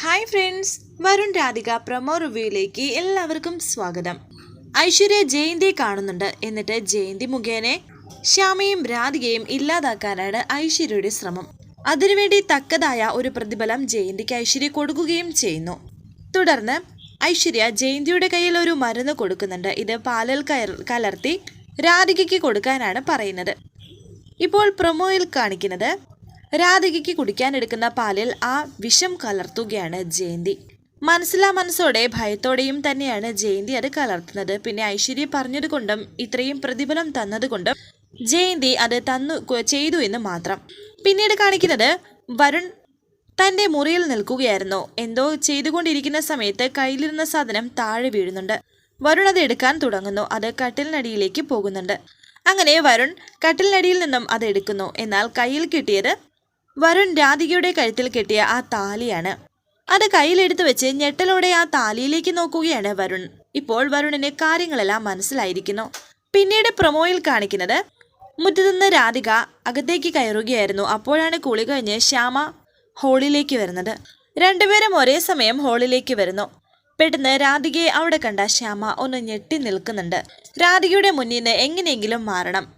Hi friends Varun Radhika promo റിവ്യൂയിലേക്ക് എല്ലാവർക്കും സ്വാഗതം. ഐശ്വര്യ ജയന്തി കാണുന്നുണ്ട്. എന്നിട്ട് ജയന്തി മുഖേന ശ്യാമയും രാധികയും ഇല്ലാതാക്കാനാണ് ഐശ്വര്യയുടെ ശ്രമം. അതിനുവേണ്ടി തക്കതായ ഒരു പ്രതിഫലം ജയന്തിക്ക് ഐശ്വര്യ കൊടുക്കുകയും ചെയ്യുന്നു. തുടർന്ന് ഐശ്വര്യ ജയന്തിയുടെ കയ്യിൽ ഒരു മരുന്ന് കൊടുക്കുന്നുണ്ട്. ഇത് പാലൽ കലർത്തി രാധികയ്ക്ക് കൊടുക്കാനാണ് പറയുന്നത്. ഇപ്പോൾ പ്രൊമോയിൽ കാണിക്കുന്നത് രാധികയ്ക്ക് കുടിക്കാനെടുക്കുന്ന പാലിൽ ആ വിഷം കലർത്തുകയാണ് ജയന്തി. മനസ്സിലാ മനസ്സോടെ ഭയത്തോടെയും തന്നെയാണ് ജയന്തി അത് കലർത്തുന്നത്. പിന്നെ ഐശ്വര്യ പറഞ്ഞതുകൊണ്ടും ഇത്രയും പ്രതിഫലം തന്നതുകൊണ്ടും ജയന്തി അത് തന്നു ചെയ്തു എന്ന് മാത്രം. പിന്നീട് കാണിക്കുന്നത് വരുൺ തന്റെ മുറിയിൽ നിൽക്കുകയായിരുന്നു. എന്തോ ചെയ്തുകൊണ്ടിരിക്കുന്ന സമയത്ത് കയ്യിലിരുന്ന സാധനം താഴെ വീഴുന്നുണ്ട്. വരുൺ അത് എടുക്കാൻ തുടങ്ങുന്നു. അത് കട്ടിലിനടിയിലേക്ക് പോകുന്നുണ്ട്. അങ്ങനെ വരുൺ കട്ടിലിനടിയിൽ നിന്നും അത് എടുക്കുന്നു. എന്നാൽ കയ്യിൽ കിട്ടിയത് വരുൺ രാധികയുടെ കഴുത്തിൽ കെട്ടിയ ആ താലിയാണ്. അത് കയ്യിലെടുത്ത് വെച്ച് ഞെട്ടലോടെ ആ താലിയിലേക്ക് നോക്കുകയാണ് വരുൺ. ഇപ്പോൾ വരുണിന് കാര്യങ്ങളെല്ലാം മനസ്സിലായിരിക്കുന്നു. പിന്നീട് പ്രൊമോയിൽ കാണിക്കുന്നത് മുറ്റത്തുനിന്ന് രാധിക അകത്തേക്ക് കയറുകയായിരുന്നു. അപ്പോഴാണ് കുളി കഴിഞ്ഞ് ശ്യാമ ഹോളിലേക്ക് വരുന്നത്. രണ്ടുപേരും ഒരേ സമയം ഹോളിലേക്ക് വരുന്നു. പെട്ടെന്ന് രാധികയെ അവിടെ കണ്ട ശ്യാമ ഒന്ന് ഞെട്ടി നിൽക്കുന്നുണ്ട്. രാധികയുടെ മുന്നിൽ നിന്ന് എങ്ങനെയെങ്കിലും മാറണം.